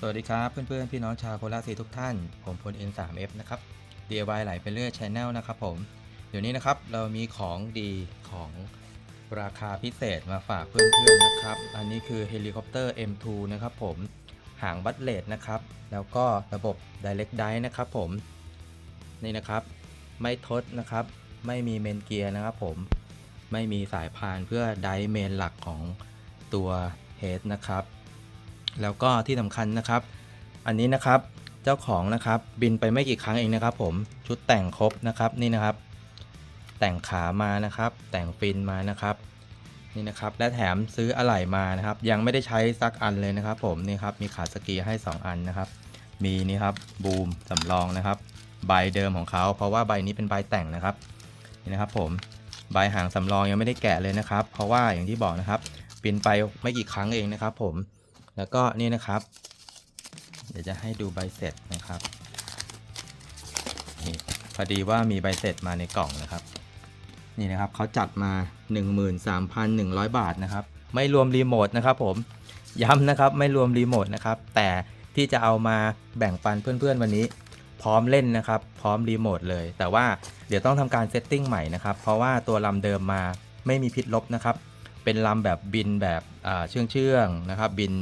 สวัสดีครับเพื่อนๆพี่น้องชาวโคราชสีทุกท่าน ผมพล N3F นะครับ DIY ไหลไปเรื่อย Channel นะครับผมเดี๋ยวนี้นะครับเรามีของดีของราคาพิเศษมาฝากเพื่อนๆนะครับ อันนี้คือเฮลิคอปเตอร์ M2 นะครับผมหางบัตเลดนะครับ แล้วก็ระบบ Direct Dive นะครับผมนี่นะครับ ไม่ทดนะครับ ไม่มีเมนเกียร์นะครับผมไม่มีสายพานเพื่อไดเมนหลักของตัวเฮดนะครับ แล้วก็ที่สำคัญนะครับ อันนี้นะครับเจ้าของนะครับบินไปไม่กี่ครั้งเองนะครับ ผมชุดแต่งครบนะครับนี่นะครับ แต่งขามานะครับ แต่งฟินมานะครับนี่นะครับ และแถมซื้ออะไหล่มานะครับ ยังไม่ได้ใช้สักอันเลยนะครับ ผมนี่ครับมีขาสกีให้ 2 อันนะครับ มีนี่ครับบูมสำรองนะครับ ใบเดิมของเขา เพราะว่าใบนี้เป็นใบแต่งนะครับนี่นะครับ ผมใบหางสำรองยังไม่ได้แกะเลยนะครับ เพราะว่าอย่างที่บอกนะครับบินไปไม่กี่ครั้งเองนะครับ ผม แล้วก็นี่นะครับ เดี๋ยวจะให้ดูใบเสร็จนะครับนี่พอดีว่ามีใบเสร็จมาในกล่องนะครับ นี่นะครับเขาจัดมา 13,100 บาทนะครับ ไม่รวมรีโมทนะครับผมย้ำนะครับไม่รวมรีโมทนะครับ แต่ที่จะเอามาแบ่งปันเพื่อนๆวันนี้ พร้อมเล่นนะครับ พร้อมรีโมทเลย แต่ว่าเดี๋ยวต้องทำการเซตติ้งใหม่นะครับ เพราะว่าตัวลำเดิมมาไม่มีพิษลบนะครับ เป็นลำแบบบินแบบเชื่องเชื่องๆนะครับบิน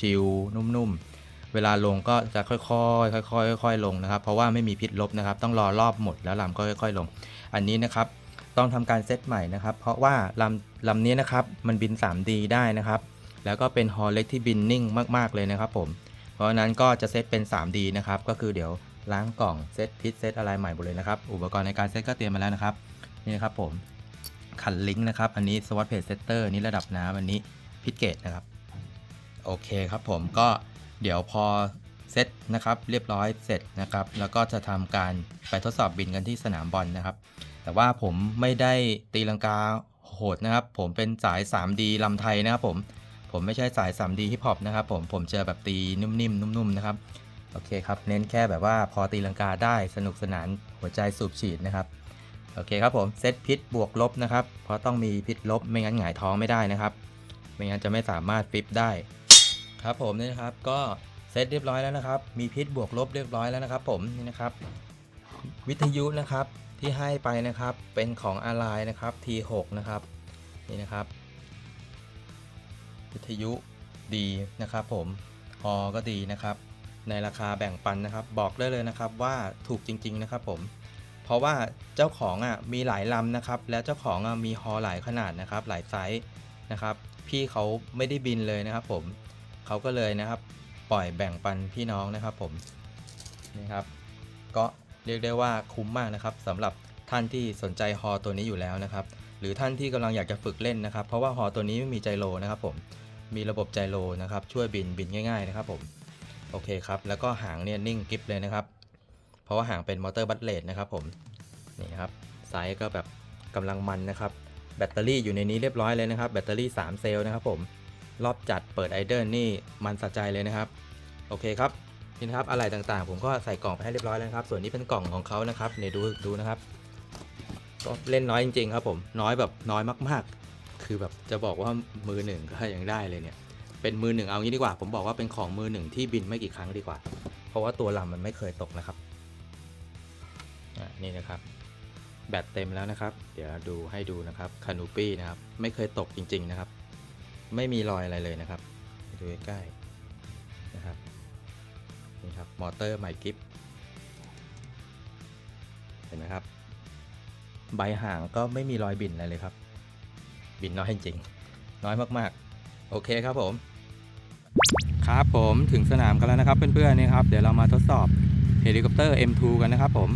ชิวๆนุ่มๆ เวลาลงก็จะค่อยๆค่อยๆค่อยๆลงนะครับ เพราะว่าไม่มีพิษลบนะครับ ต้องรอรอบหมดแล้วลำก็ค่อย ๆ ลง อันนี้นะครับต้องทำการเซตใหม่นะครับ เพราะว่าลำลำนี้นะครับมันบิน 3D ได้นะครับ แล้วก็เป็นฮอลเล็กที่บินนิ่งมากๆเลยนะครับผมเพราะฉะนั้นก็จะเซตเป็น 3D นะครับก็คือเดี๋ยวล้างกล่องเซตพิษเซตอะไรใหม่หมดเลยนะครับ อุปกรณ์ในการเซตก็เตรียมมาแล้วนะครับนี่นะครับผม ขันลิงก์นะครับ อันนี้สวัสดเพจเซตเตอร์นี่ระดับน้ำอันนี้พิทเกตนะครับ โอเคครับผมก็เดี๋ยวพอเซตนะครับเรียบร้อยเสร็จนะครับ แล้วก็จะทำการไปทดสอบบินกันที่สนามบอลนะครับ แต่ว่าผมไม่ได้ตีลังกาโหดนะครับ ผมเป็นสาย 3D ลำไทยนะครับผม ผมไม่ใช่สาย 3D ฮิปฮอปนะครับผม ผมเจอแบบตีนุ่มๆ นุ่มๆ นะครับ โอเคครับ เน้นแค่แบบว่าพอตีลังกาได้สนุกสนานหัวใจสูบฉีดนะครับ โอเคครับผมเซตพิษบวกลบนะครับ เพราะต้องมีพิษลบไม่งั้นหงายท้องไม่ได้นะครับ ไม่งั้นจะไม่สามารถฟิปได้ครับผมนี่นะครับก็เซตเรียบร้อยแล้วนะครับ มีพิษบวกลบเรียบร้อยแล้วนะครับ ผมนี่นะครับ วิทยุนะครับที่ให้ไปนะครับเป็นของอะไรนะครับ T6 นะครับนี่นะครับ วิทยุดีนะครับ ผมฮอก็ดีนะครับ ในราคาแบ่งปันนะครับ บอกได้เลยนะครับว่าถูกจริง ๆ นะครับผม เพราะว่าเจ้าของอะมีหลายลำนะครับ แล้วเจ้าของอะมีฮอหลายขนาดนะครับ หลายไซส์นะครับ พี่เขาไม่ได้บินเลยนะครับ ผมเขาก็เลยนะครับ ปล่อยแบ่งปันพี่น้องนะครับ ผมนี่ครับ ก็เรียกได้ว่าคุ้มมากนะครับสำหรับท่านที่สนใจฮอตัวนี้อยู่แล้วนะครับ หรือท่านที่กำลังอยากจะฝึกเล่นนะครับ เพราะว่าฮอตัวนี้ไม่มีไจโรนะครับ ผมมีระบบไจโรนะครับ ช่วยบินบินง่าย ๆ นะครับ ผมโอเคครับ แล้วก็หางเนี่ยนิ่งกริปเลยนะครับ เพราะว่าหางเป็นมอเตอร์บัตเลดนะครับผมนี่ครับไซส์ก็แบบกำลังมันนะครับ แบตเตอรี่อยู่ในนี้เรียบร้อยเลยนะครับ แบตเตอรี่ 3 เซลล์นะครับผมรอบจัดเปิดไอเดิลนี่มันสะใจเลยนะครับ โอเคครับนี่นะครับอะไรต่างๆ ผมก็ใส่กล่องไปให้เรียบร้อยแล้วครับ ส่วนนี้เป็นกล่องของเขานะครับเนี่ยดูดูนะครับก็เล่นน้อยจริงๆครับผมน้อยแบบน้อยมากๆ คือแบบจะบอกว่ามือหนึ่งก็ยังได้เลยเนี่ยเป็นมือหนึ่งเอางี้ดีกว่า ผมบอกว่าเป็นของมือหนึ่งที่บินไม่กี่ครั้งดีกว่า เพราะว่าตัวลำมันไม่เคยตกนะครับ นี่นะครับ แบตเต็มแล้วนะครับ เดี๋ยวดูให้ดูนะครับคานูปี้นะครับ ไม่เคยตกจริง ๆนะครับ ไม่มีรอยอะไรเลยนะครับ ดูใกล้ๆนะครับนี่ครับมอเตอร์ใหม่กิฟเห็นไหมครับ ใบหางก็ไม่มีรอยบินอะไรเลยครับ บินน้อยจริงน้อยมากๆ โอเคครับผม ครับผมถึงสนามกันแล้วนะครับเพื่อนๆนี่ครับ เดี๋ยวเรามาทดสอบเฮลิคอปเตอร์ M2 กันนะครับผม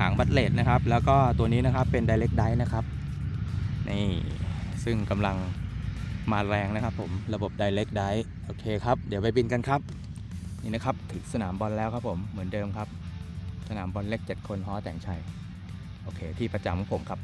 หางบัตเลตนะครับ แล้วก็ตัวนี้นะครับเป็น Direct dive นะครับนี่ซึ่งกำลังมาแรงนะครับผมระบบ Direct dive โอเคครับ เดี๋ยวไปบินกันครับ นี่นะครับถึงสนามบอลแล้วครับผมเหมือนเดิมครับ สนามบอลเล็ก 7 คนฮอแต่งชัย โอเคที่ประจำของผมครับ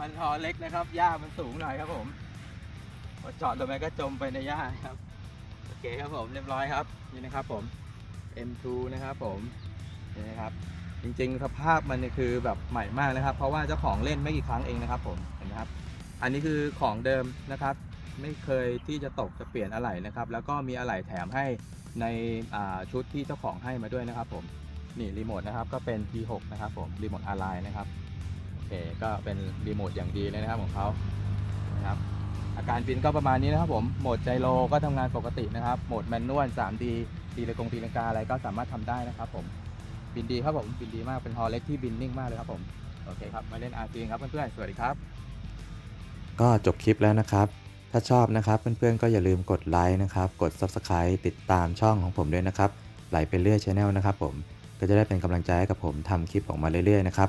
มันฮอเล็กนะครับ หญ้ามันสูงหน่อยครับผมพอจอดลงไปก็จมไปในหญ้าครับ โอเคครับผมเรียบร้อยครับ นี่นะครับผม M2 นะครับผมนี่นะครับ จริงๆสภาพมันเนี่ยคือแบบใหม่มากนะครับ เพราะว่าเจ้าของเล่นไม่กี่ครั้งเองนะครับ ผมเห็นไหมครับ อันนี้คือของเดิมนะครับ ไม่เคยที่จะตกจะเปลี่ยนอะไหล่นะครับ แล้วก็มีอะไหล่แถมให้ในชุดที่เจ้าของให้มาด้วยนะครับ ผมนี่รีโมทนะครับก็เป็น T6 นะครับผมรีโมทอะไรนะครับ เคก็เป็นรีโมทอย่างดีเลยนะครับของเขานะครับอาการบินก็ประมาณนี้นะครับผมโหมดไจโรก็ทำงานปกตินะครับโหมดแมนนวล 3D ตีเลยกงตีลังกาอะไรก็สามารถทำได้นะครับผมบินดีครับผมบินดีมากเป็นฮอเล็กที่บินนิ่งมากเลยครับผมโอเคครับมาเล่นอาร์ซีครับเพื่อนๆสวัสดีครับ ก็จบคลิปแล้วนะครับ ถ้าชอบนะครับเพื่อนๆก็อย่าลืมกดไลค์นะครับกด Subscribe ติดตามช่องของผมด้วยนะครับไหลไปเรื่อยช n แนลนะครับผมก็จะได้เป็นกำลังใจให้กับผมทำคลิปออกมาเรื่อยๆนะครับ